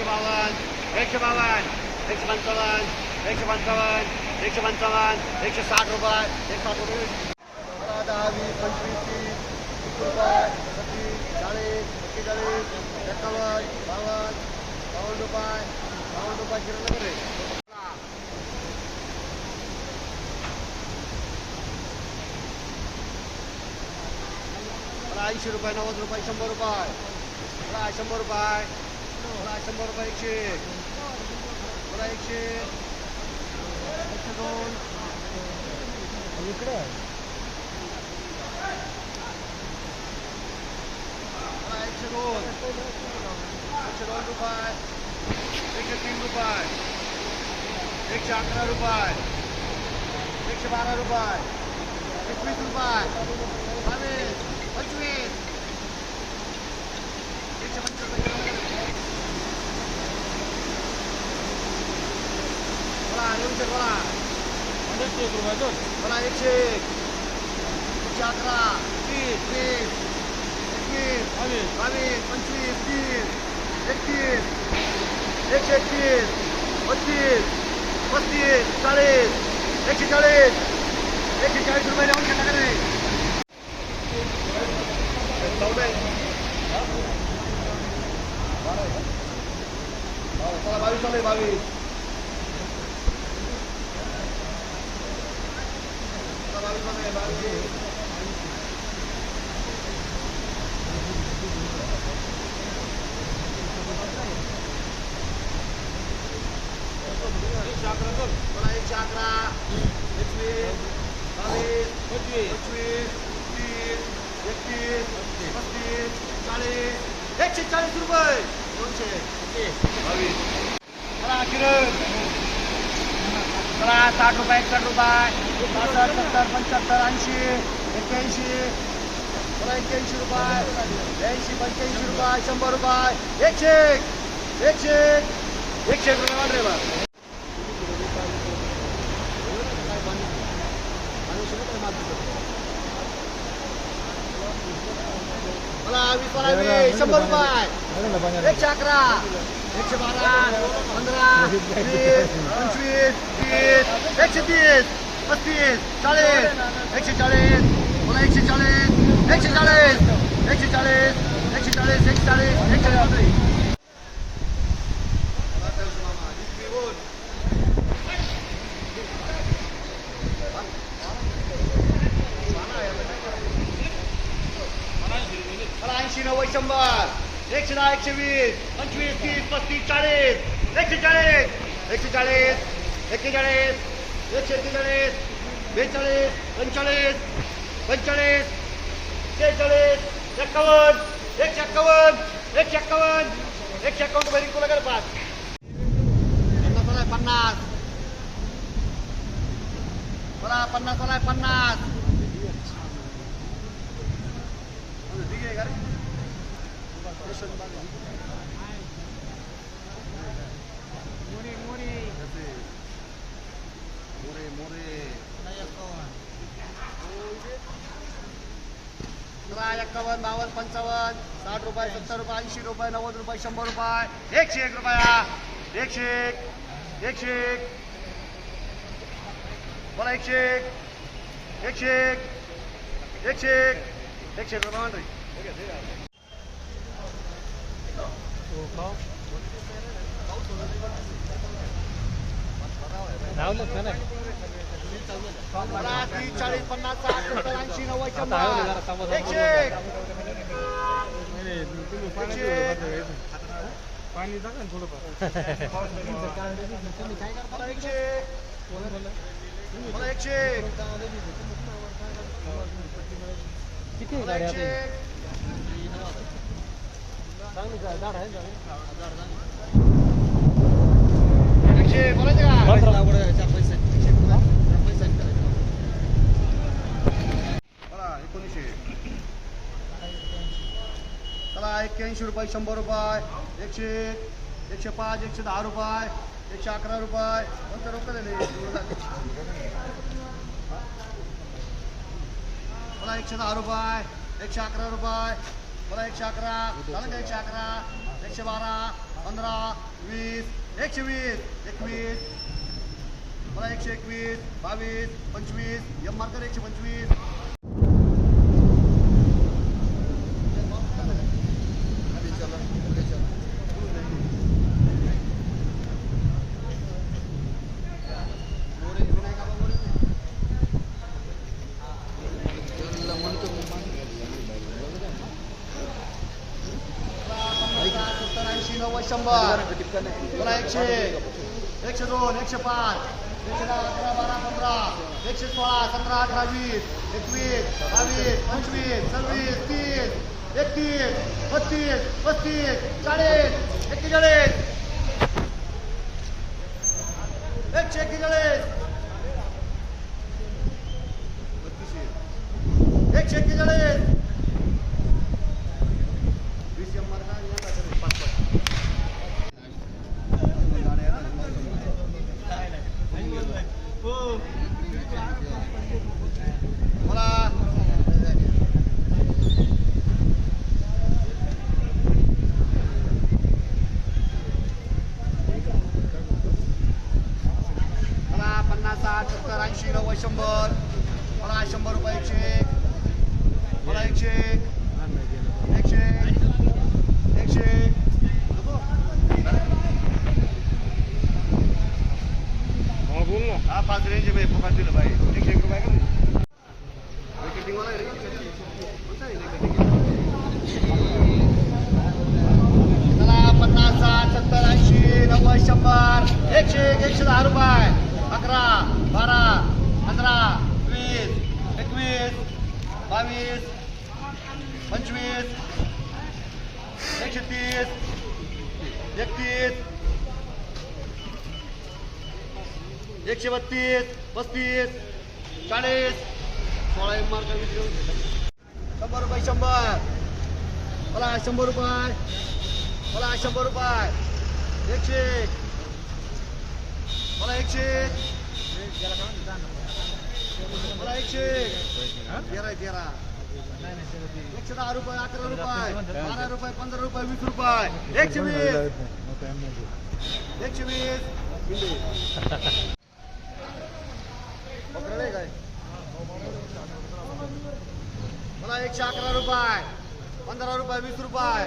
एकशे बावन्न एकशे बावन्न एकशे पंचावन्न एकशे पंचावन्न एकशे पंचावन्न एकशे साठ रुपये एक साठ रुपये पंधरा, दहा वीस पंचवीस तीस तीस रुपये पस्तीस चाळीस एक्केचाळीस एकावन्न बावन्न बावन्न रुपये बावन्न रुपये किराणा रे मला ऐंशी रुपये नव्वद रुपये शंभर रुपये मला शंभर रुपये मला शंभर रुपये एकशे एक. मला एकशे एकशे दोन मला एकशे दोन एकशे दोन रुपये. एकशे तीन रुपये. एकशे अकरा रुपये. एकशे बारा रुपये. एकवीस रुपये बावीस पंचवीस एकशे पंचवीस बोला येऊशे बोला बोला एकशे एकशे अकरा तीस तीस एकवीस बावीस पंचवीस तीस एकतीस एकशे एकतीस बत्तीस पस्तीस चाळीस एकशे चाळीस एकशे चाळीस रुपये लावून घेता का नाही बावीस चालू आहे बावीस चला बावीस चालू आहे बावीस मला एकशे अकरा एकवीस बावीस पंचवीस तीस एकतीस पस्तीस चाळीस एकशे चाळीस रुपये दोनशे बावीस मला किरण मला साठ रुपये एकसष्ट रुपये पासष्ट सत्तर पंच्याहत्तर ऐंशी एक्क्याऐंशी एक्क्याऐंशी रुपये ऐंशी पंच्याऐंशी रुपये शंभर रुपये एकशे एकशे एकशे रुपये वाढले बा. मला वीस मला वीस शंभर रुपये. एकशे अकरा एकशे बारा पंधरा वीस पंचवीस तीस एकशे तीस. पस्तीस चाळीस एकशे चाळीस मला एकशे चाळीस एकशे चाळीस एकशे चाळीस एकशे चाळीस एकशे चाळीस एकशे चाळीस. ऐंशी नव्वद शंभर. एकशे दहा एकशे वीस पंचवीस तीस पस्तीस चाळीस. एकशे चाळीस एकशे चाळीस एक्केचाळीस एकशे एक्केचाळीस बेचाळीस पंचेचाळीस पंचेचाळीस शेहेचाळीस एक्कावन्न एकशे एक्कावन्न एकशे एक्कावन्न एकशे एक्कावन्न रुपये कुला लागेल पाच पन्नास. वाला पन्नास बोला पन्नास. वाला पन्नास ठीक आहे. का तुला बावन्न पंचावन्न साठ रुपये सत्तर रुपये ऐंशी रुपये नव्वद रुपये शंभर रुपये. एकशे एक रुपया. एकशे एक एकशे एक बोला एकशे एक एकशे एक एकशे एक एकशे एक रुपये रे मला तीस चाळीस पन्नास साठ ऐंशी नव्वद शंभर. एकशे एक. एकशे एक. पाणी टाका ना थोडंफार. एकशे मला किती एकशे चांगली झाड आहे एकशे बोलायचं का बोला एकोणीसशे चला एक्क्याऐंशी रुपये शंभर रुपये एकशे एकशे पाच एकशे दहा रुपये एकशे अकरा रुपये. कोणतं रोकं दिले? मला एकशे दहा रुपये एकशे अकरा रुपये. मला एकशे अकरा. झालं का एकशे अकरा? एकशे बारा पंधरा वीस. एकशे वीस एकवीस. मला एकशे एकवीस बावीस पंचवीस. एम मार्कर एकशे पंचवीस सत्तर ऐंशी नव्वद शंभर. मला एकशे. एकशे दोन एकशे पाच. एकशे दहा अकरा बारा पंधरा. एकशे सोळा सतरा अठरा वीस. एकवीस बावीस पंचवीस सव्वीस तीस एकतीस बत्तीस पस्तीस चाळीस एक्केचाळीस. एकशे एक्केचाळीस बत्तीसशे. एकशे एक्केचाळीस वीस शंभर का? या का तरी? पाच पाच मला मला पन्नास साठ सत्तर ऐंशी नव्वद शंभर. मला शंभर रुपये मला एकशे एक एकशे एक एकशे एक. नको? हा पाच रेंजमध्ये फुकाट दिलं पाहिजे एकशे एक रुपये का नाही? विकेटिंग वाला आहे रे. कोणता आहे विकेटिंग? चला पन्नास साठ सत्तर ऐंशी नव्वद शंभर एकशे एक एकशे दहा रुपये अकरा बारा पंधरा वीस एकवीस बावीस पंचवीस एकशे तीस एकतीस एकशे बत्तीस पस्तीस चाळीस. सोळा एक मार्क वीस घेऊन शंभर रुपये शंभर. मला शंभर रुपये. मला शंभर रुपये. एकशे मला एकशे मला एकशे तेरा आहे, तेरा. एकशे दहा रुपये अकरा रुपये. बारा रुपये पंधरा रुपये वीस रुपये. एकशे वीस. एकशे वीस. पकडले काय? मला एकशे अकरा रुपये पंधरा रुपये वीस रुपये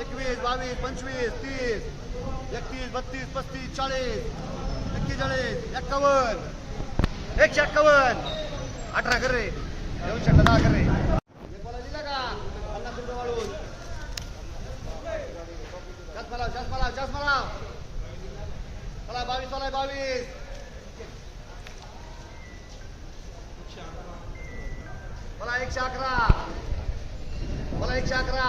एकवीस बावीस पंचवीस तीस एकतीस बत्तीस पस्तीस चाळीस एक्केचाळीस एक्कावन्न एकशे एक्कावन्न. अठरा कर रे. दोनशे दहा कर रे. मला दिला का? पन्नास रुपये वाढून. जास्त मला जास्त मला जास्त मला मला बावीस मला बावीस. एकशे अकरा बोला एकशे अकरा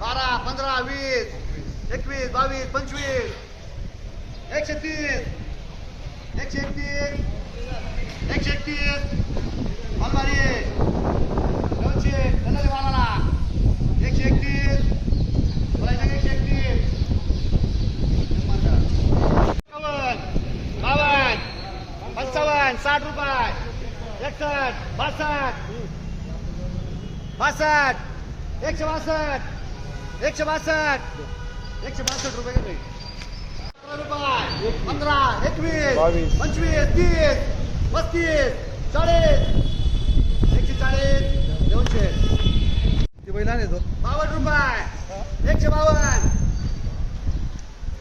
बारा पंधरा वीस एकवीस बावीस पंचवीस एकशे तीस एकशे एकतीस एकशे एकतीस अलमारी दोनशे धनले मालाला एकशे एकतीस मला एकशे एकतीस एकावन्न बावन्न पंचावन्न साठ रुपये एकसष्ट बासष्ट बासष्ट. एकशे बासष्ट. एकशे बासष्ट. एकशे बासष्ट रुपये घेतले. अकरा रुपये. पंधरा. एकवीस. पंचवीस. तीस. पस्तीस. चाळीस. एकशे चाळीस. दोनशे. बैला नाही तो. बावन्न रुपये. एकशे बावन्न.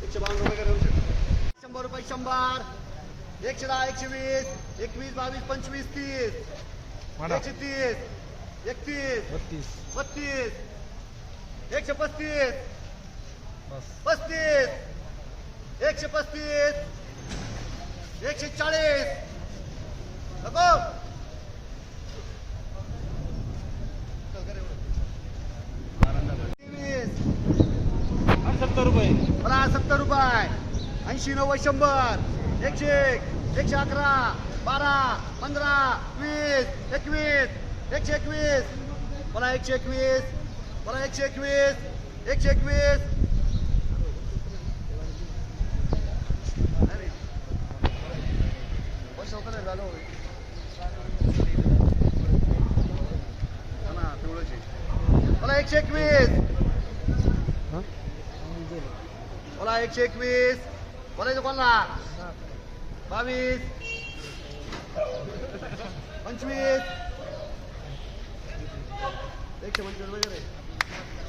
एकशे बावन्न रुपये का दोनशे. शंभर रुपये शंभर. एकशे दहा एकशे वीस. एकवीस बावीस पंचवीस तीस. एकशे तीस. एकतीस. बत्तीस. बत्तीस एकशे पस्तीस. बस. पस्तीस. एकशे पस्तीस. एकशे चाळीस. नको. सत्तर रुपये. मला सत्तर रुपये. ऐंशी नव्वद शंभर. एकशे एक. एकशे अकरा. बारा. पंधरा. वीस. एकवीस. एकशे एकवीस मला एकशे एकवीस मला एकशे एकवीस एकशे एकवीस अरे. मला एकशे एकवीस बोला एकशे एकवीस बोलायचं कोणला बावीस पंचवीस एकशे पंचवीस वगैरे